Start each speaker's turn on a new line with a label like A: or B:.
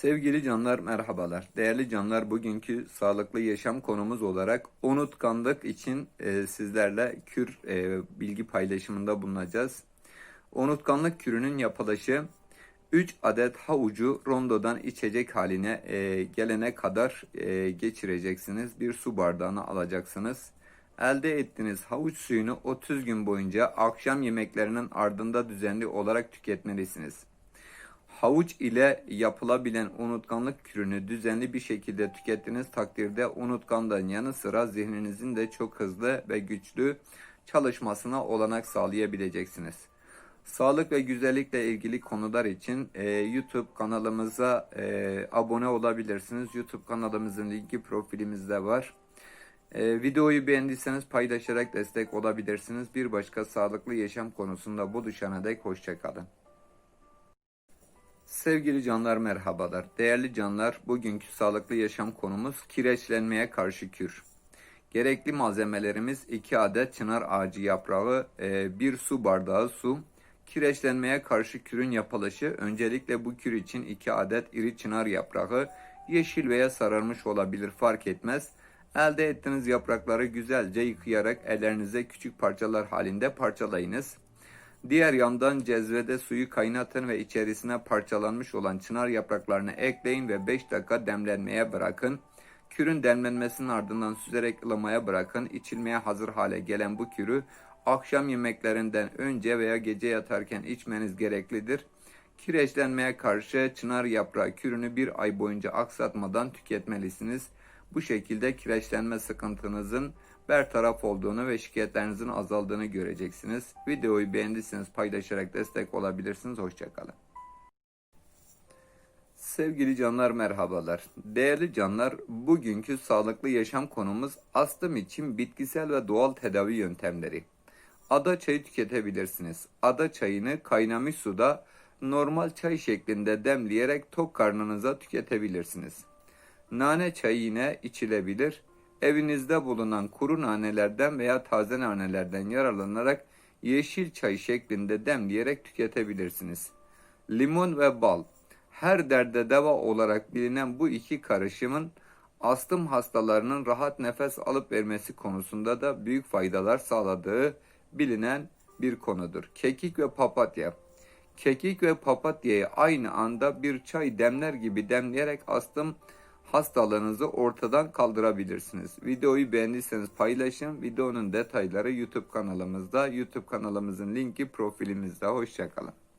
A: Sevgili canlar merhabalar. Değerli canlar bugünkü sağlıklı yaşam konumuz olarak unutkanlık için e, sizlerle kür e, bilgi paylaşımında bulunacağız. Unutkanlık kürünün yapılışı 3 adet havucu rondodan içecek haline e, gelene kadar e, geçireceksiniz. Bir su bardağına alacaksınız. Elde ettiğiniz havuç suyunu 30 gün boyunca akşam yemeklerinin ardında düzenli olarak tüketmelisiniz. Havuç ile yapılabilen unutkanlık kürünü düzenli bir şekilde tükettiğiniz takdirde unutkanlığın yanı sıra zihninizin de çok hızlı ve güçlü çalışmasına olanak sağlayabileceksiniz. Sağlık ve güzellikle ilgili konular için e, YouTube kanalımıza e, abone olabilirsiniz. YouTube kanalımızın linki profilimizde var. E, videoyu beğendiyseniz paylaşarak destek olabilirsiniz. Bir başka sağlıklı yaşam konusunda buluşana dek hoşçakalın. Sevgili canlar merhabalar. Değerli canlar, bugünkü sağlıklı yaşam konumuz kireçlenmeye karşı kür. Gerekli malzemelerimiz 2 adet çınar ağacı yaprağı, 1 su bardağı su. Kireçlenmeye karşı kürün yapılışı öncelikle bu kür için 2 adet iri çınar yaprağı, yeşil veya sararmış olabilir fark etmez. Elde ettiğiniz yaprakları güzelce yıkayarak ellerinize küçük parçalar halinde parçalayınız. Diğer yandan cezvede suyu kaynatın ve içerisine parçalanmış olan çınar yapraklarını ekleyin ve 5 dakika demlenmeye bırakın. Kürün demlenmesinin ardından süzerek ılımaya bırakın. İçilmeye hazır hale gelen bu kürü akşam yemeklerinden önce veya gece yatarken içmeniz gereklidir. Kireçlenmeye karşı çınar yaprağı kürünü bir ay boyunca aksatmadan tüketmelisiniz. Bu şekilde kireçlenme sıkıntınızın bertaraf olduğunu ve şikayetlerinizin azaldığını göreceksiniz. Videoyu beğendiyseniz paylaşarak destek olabilirsiniz. Hoşçakalın. Sevgili canlar merhabalar. Değerli canlar, bugünkü sağlıklı yaşam konumuz astım için bitkisel ve doğal tedavi yöntemleri. Ada çayı tüketebilirsiniz. Ada çayını kaynamış suda normal çay şeklinde demleyerek tok karnınıza tüketebilirsiniz. Nane çayı yine içilebilir. Evinizde bulunan kuru nanelerden veya taze nanelerden yararlanarak yeşil çay şeklinde demleyerek tüketebilirsiniz. Limon ve bal. Her derde deva olarak bilinen bu iki karışımın astım hastalarının rahat nefes alıp vermesi konusunda da büyük faydalar sağladığı bilinen bir konudur. Kekik ve papatya. Kekik ve papatyayı aynı anda bir çay demler gibi demleyerek astım hastalığınızı ortadan kaldırabilirsiniz. Videoyu beğendiyseniz paylaşın. Videonun detayları YouTube kanalımızda. YouTube kanalımızın linki profilimizde. Hoşçakalın.